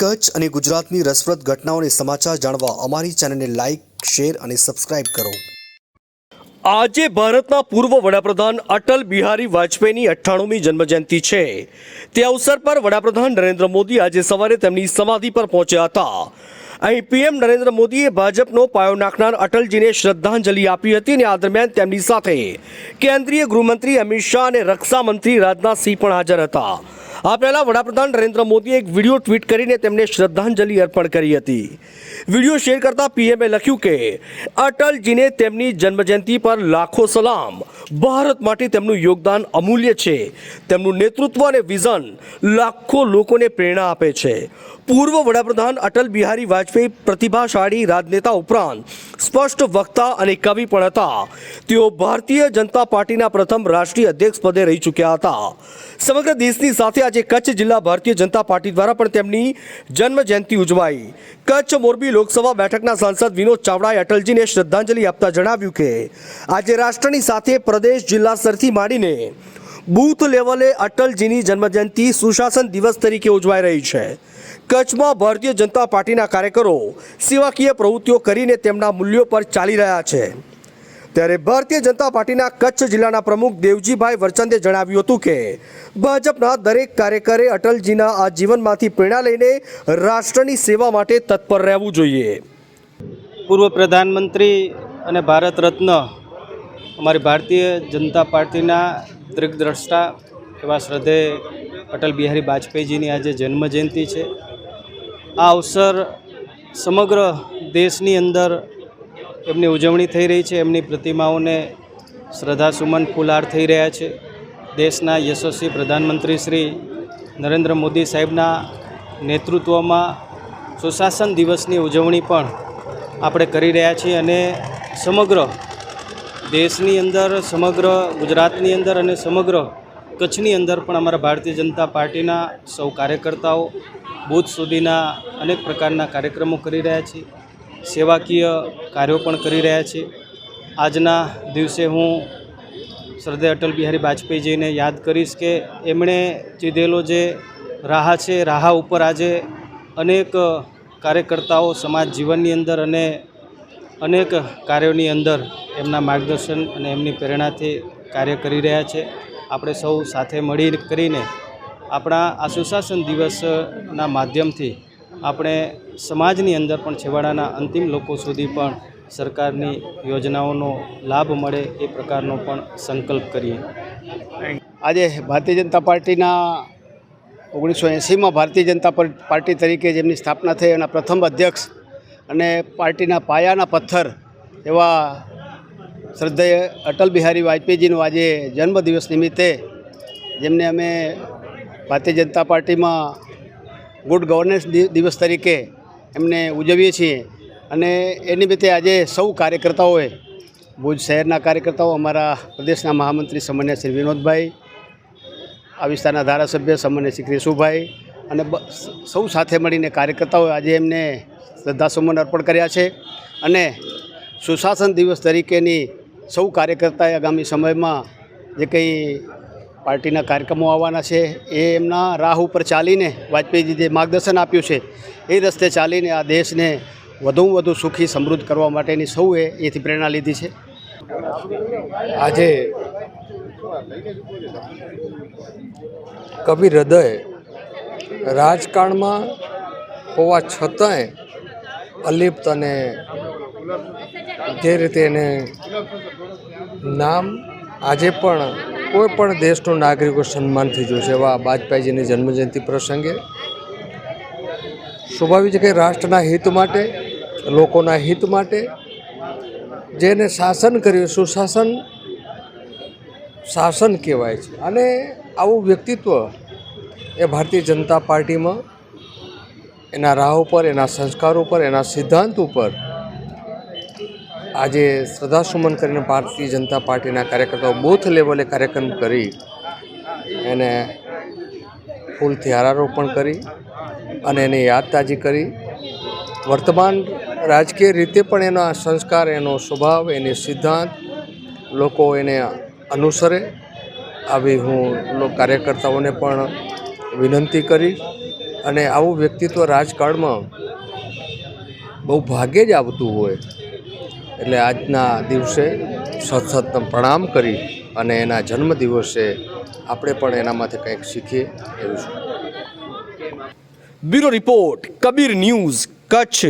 કચ્છ અને ગુજરાતની રસપ્રદ ઘટનાઓને સમાચાર જાણવા અમારી ચેનલને લાઇક શેર અને સબસ્ક્રાઇબ કરો. આજે ભારતના પૂર્વ વડાપ્રધાન અટલ બિહારી વાજપેયીની અઠ્ઠાણુમી જન્મજયંતિ છે. તે અવસર પર વડાપ્રધાન નરેન્દ્ર મોદી આજે સવારે તેમની સમાધિ પર પહોંચ્યા હતા. અહીં પીએમ નરેન્દ્ર મોદીએ ભાજપનો પાયો નાખનાર અટલજીને શ્રદ્ધાંજલિ આપી હતી અને આ દરમિયાન તેમની સાથે કેન્દ્રીય ગૃહમંત્રી અમિત શાહ અને રક્ષા મંત્રી રાજનાથસિંહ પણ હાજર હતા. આ પહેલાં વડાપ્રધાન નરેન્દ્ર મોદીએ એક વીડિયો ટ્વીટ કરીને તેમને શ્રદ્ધાંજલિ અર્પણ કરી હતી. વીડિયો શેર કરતા પીએમએ લખ્યું કે, અટલજીને તેમની જન્મજયંતિ પર લાખો સલામ. ભારત માટે તેમનું યોગદાન અમૂલ્ય છે. તેમનું નેતૃત્વ અને વિઝન લાખો લોકોને પ્રેરણા આપે છે. પૂર્વ વડાપ્રધાન અટલ બિહારી વાજપેયી પ્રતિભાશાળી રાજનેતા ઉપરાંત સ્પષ્ટ વક્તા અને કવિ પણ હતા. તેઓ ભારતીય જનતા પાર્ટીના પ્રથમ રાષ્ટ્રીય અધ્યક્ષ પદે રહી ચૂક્યા હતા. સમગ્ર દેશની સાથે આજે કચ્છ જિલ્લા ભારતીય જનતા પાર્ટી દ્વારા પણ તેમની જન્મ જયંતિ ઉજવાઈ. કચ્છ મોરબી લોકસભા બેઠકના સાંસદ વિનોદ ચાવડાએ અટલજીને શ્રદ્ધાંજલિ આપતા જણાવ્યું કે, આજે રાષ્ટ્રની સાથે પ્રદેશ જિલ્લા સ્તરથી માંડીને બૂથ લેવલે અટલજીની જન્મજયંતિ સુશાસન દિવસ તરીકે ઉજવાઈ રહી છે. કચ્છમાં ભારતીય જનતા પાર્ટીના કાર્યકરો સેવાકીય પ્રવૃત્તિઓ કરીને તેમના મૂલ્યો પર ચાલી રહ્યા છે. ત્યારે ભારતીય જનતા પાર્ટીના કચ્છ જિલ્લાના પ્રમુખ દેવજીભાઈ વરચંદે જણાવ્યું હતું કે, ભાજપના દરેક કાર્યકરે અટલજીના આ જીવનમાંથી પ્રેરણા લઈને રાષ્ટ્રની સેવા માટે તત્પર રહેવું જોઈએ. પૂર્વ પ્રધાનમંત્રી અને ભારત રત્ન અમારી ભારતીય જનતા પાર્ટીના દિગ્દ્રષ્ટા એવા શ્રદ્ધે અટલ બિહારી વાજપેયીજીની આજે જન્મજયંતિ છે. આ અવસર સમગ્ર દેશની અંદર એમની ઉજવણી થઈ રહી છે. એમની પ્રતિમાઓને શ્રદ્ધાસુમન ફુલાર થઈ રહ્યા છે. દેશના યશસ્વી પ્રધાનમંત્રી શ્રી નરેન્દ્ર મોદી સાહેબના નેતૃત્વમાં સુશાસન દિવસની ઉજવણી પણ આપણે કરી રહ્યા છીએ અને સમગ્ર દેશની અંદર, સમગ્ર ગુજરાતની અંદર અને સમગ્ર કચ્છની અંદર પણ અમારા ભારતીય જનતા પાર્ટીના સૌ કાર્યકર્તાઓ બૂથ સુધીના અનેક પ્રકારના કાર્યક્રમો કરી રહ્યા છે. સેવાકીય કાર્યો પણ કરી રહ્યા છે. આજના દિવસે હું શ્રદ્ધેય અટલ બિહારી વાજપેયીજીને યાદ કરીશ કે એમણે ચીધેલો જે રાહ છે, રાહ ઉપર આજે અનેક કાર્યકર્તાઓ સમાજ જીવનની અંદર અને અનેક કાર્યોની અંદર એમના માર્ગદર્શન અને એમની પ્રેરણાથી કાર્ય કરી રહ્યા છે. આપણે સૌ સાથે મળી કરીને આપણા આ સુશાસન દિવસના માધ્યમથી આપણે સમાજની અંદર પણ છેવાડાના અંતિમ લોકો સુધી પણ સરકારની યોજનાઓનો લાભ મળે એ પ્રકારનો પણ સંકલ્પ કરીએ. આજે ભારતીય જનતા પાર્ટીના ઓગણીસો એંસીમાં ભારતીય જનતા પાર્ટી તરીકે જેમની સ્થાપના થઈ એના પ્રથમ અધ્યક્ષ અને પાર્ટીના પાયાના પથ્થર એવા શ્રદ્ધેય અટલ બિહારી વાજપેયીજીનો આજે જન્મદિવસ નિમિત્તે, જેમને અમે ભારતીય જનતા પાર્ટીમાં ગુડ ગવર્નન્સ દિવસ તરીકે એમને ઉજવીએ છીએ. અને એ નિમિત્તે આજે સૌ કાર્યકર્તાઓએ, ભુજ શહેરના કાર્યકર્તાઓ, અમારા પ્રદેશના મહામંત્રી સામાન્ય શ્રી વિનોદભાઈ, આ વિસ્તારના ધારાસભ્ય સામાન્ય શ્રી ક્રિશુભાઈ અને સૌ સાથે મળીને કાર્યકર્તાઓએ આજે એમને શ્રદ્ધાસુમન અર્પણ કર્યા છે. અને સુશાસન દિવસ તરીકેની સૌ કાર્યકર્તાએ આગામી સમયમાં જે કંઈ પાર્ટીના કાર્યક્રમો આવવાના છે, એ એમના રાહ ઉપર ચાલીને વાજપેયીજી જે માર્ગદર્શન આપ્યું છે, એ રસ્તે ચાલીને આ દેશને વધુમાં વધુ સુખી સમૃદ્ધ કરવા માટેની સૌએ એથી પ્રેરણા લીધી છે. આજે કવિ હૃદય રાજકારણમાં હોવા છતાંય અલિપ્ત અને જે રીતે એને નામ આજે પણ કોઈ પણ દેશનો નાગરિકો સન્માનથી જોશે એવા વાજપેયીજીની જન્મજયંતિ પ્રસંગે સ્વાભાવિક છે કે રાષ્ટ્રના હિત માટે, લોકોના હિત માટે જેને શાસન કર્યું સુશાસન શાસન કહેવાય છે. અને આવું વ્યક્તિત્વ એ ભારતીય જનતા પાર્ટીમાં એના રાહ ઉપર, એના સંસ્કાર ઉપર, એના સિદ્ધાંત ઉપર આજે શ્રદ્ધાસુમન કરીને ભારતીય જનતા પાર્ટીના કાર્યકર્તાઓ બૂથ લેવલે કાર્યક્રમ કરી એને ફૂલથી હારારોપણ કરી અને એની યાદ તાજી કરી. વર્તમાન રાજકીય રીતે પણ એનો સંસ્કાર, એનો સ્વભાવ, એની સિદ્ધાંત લોકો એને અનુસરે. આવી હું કાર્યકર્તાઓને પણ વિનંતી કરી અને આવું વ્યક્તિત્વ રાજકારણમાં બહુ ભાગ્યે જ આવતું હોય એટલે આજના દિવસે સતસત પ્રણામ કરી અને એના જન્મદિવસે આપણે પણ એનામાંથી કંઈક શીખીએ એવું છે. Bureau report, Kabir news, Kutch.